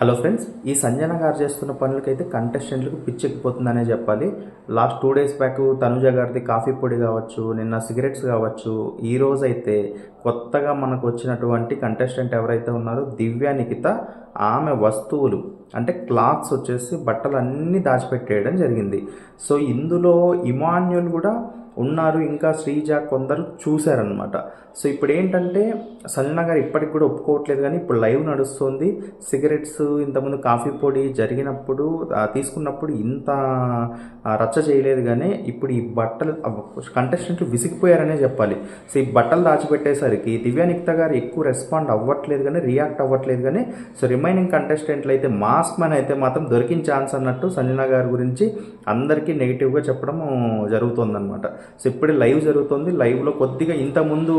Hello friends ఈ సంజన గారు చేస్తున్న పనులకైతే కంటెస్టెంట్లకు పిచ్చెక్కిపోతుందనే చెప్పాలి. Last two days back Tanuja గారిది కాఫీ పొడి కావచ్చు నిన్న సిగరెట్స్ కావచ్చు ఈ రోజైతే కొత్తగా మనకు వచ్చినటువంటి కంటెస్టెంట్ ఎవరైతే ఉన్నారో దివ్య నిఖిత ఆమె వస్తువులు అంటే క్లాత్స్ వచ్చేసి బట్టలు అన్నీ దాచిపెట్టేయడం జరిగింది. సో ఇందులో ఇమాన్యుల్ కూడా ఉన్నారు ఇంకా శ్రీజ కొందరు చూశారనమాట సో ఇప్పుడు ఏంటంటే సంజన గారు ఇప్పటికి కూడా ఒప్పుకోవట్లేదు కానీ ఇప్పుడు లైవ్ నడుస్తుంది. సిగరెట్స్ ఇంతకుముందు కాఫీ పొడి జరిగినప్పుడు తీసుకున్నప్పుడు ఇంత రచ్చ చేయలేదు కానీ ఇప్పుడు ఈ బట్టలు కంటెస్టెంట్లు విసిగిపోయారనే చెప్పాలి. సో ఈ బట్టలు దాచిపెట్టేసరికి దివ్యానిక్త గారు ఎక్కువ రెస్పాండ్ అవ్వట్లేదు కానీ రియాక్ట్ అవ్వట్లేదు కానీ సో రిమైనింగ్ కంటెస్టెంట్లు అయితే మాస్క్ మ్యాన్ అయితే మాత్రం దొరికిన ఛాన్స్ అన్నట్టు సంజనా గారి గురించి అందరికీ నెగిటివ్గా చెప్పడం జరుగుతుందన్నమాట. సో ఇప్పుడు లైవ్ జరుగుతుంది. లైవ్లో కొద్దిగా ఇంతకుముందు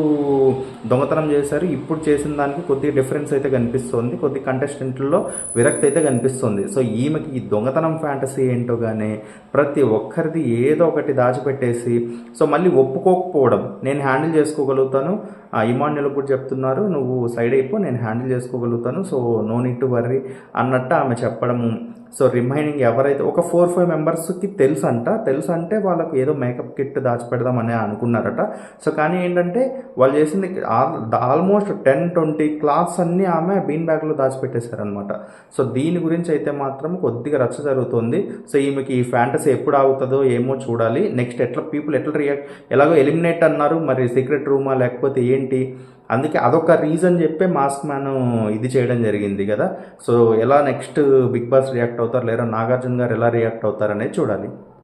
దొంగతనం చేశారు. ఇప్పుడు చేసిన దానికి కొద్దిగా డిఫరెన్స్ అయితే కనిపిస్తుంది. కొద్ది కంటెస్టెంట్లలో విరక్తి అయితే కనిపిస్తుంది. సో ఈమెకి ఈ దొంగతనం ఫ్యాంటసీ ఏంటో కానీ ప్రతి ఒక్కరిది ఏదో ఒకటి దాచిపెట్టేసి సో మళ్ళీ ఒప్పుకోకపోవడం నేను హ్యాండిల్ చేసుకోగలుగుతాను. ఆ కూడా చెప్తున్నారు నువ్వు సైడ్ అయిపో నేను handle చేసుకోగలుగుతాను. So no need to worry అన్నట్టు ఆమె చెప్పడము. సో రిమైనింగ్ ఎవరైతే ఒక ఫోర్ ఫైవ్ మెంబర్స్కి తెలుసు అంట తెలుసు అంటే వాళ్ళకు ఏదో మేకప్ కిట్ దాచిపెడదామని అనుకున్నారట. సో కానీ ఏంటంటే వాళ్ళు చేసింది ఆల్మోస్ట్ టెన్ ట్వంటీ క్లాత్స్ అన్నీ ఆమె బీన్ బ్యాగ్లో దాచిపెట్టేశారనమాట సో దీని గురించి అయితే మాత్రం కొద్దిగా రచ్చ జరుగుతుంది. సో ఈమెకి ఈ ఫ్యాంటసీ ఎప్పుడు ఆగుతుందో ఏమో చూడాలి. నెక్స్ట్ ఎట్లా పీపుల్ ఎట్లా రియాక్ట్ ఎలాగో ఎలిమినేట్ అన్నారు. మరి సీక్రెట్ రూమా లేకపోతే ఏంటి? అందుకే అదొక రీజన్ చెప్పే మాస్క్ మ్యాన్ ఇది చేయడం జరిగింది కదా. సో ఎలా నెక్స్ట్ బిగ్ బాస్ రియాక్ట్ అవుతారు? లేదా నాగార్జున గారు ఎలా రియాక్ట్ అవుతారు అనేది చూడాలి.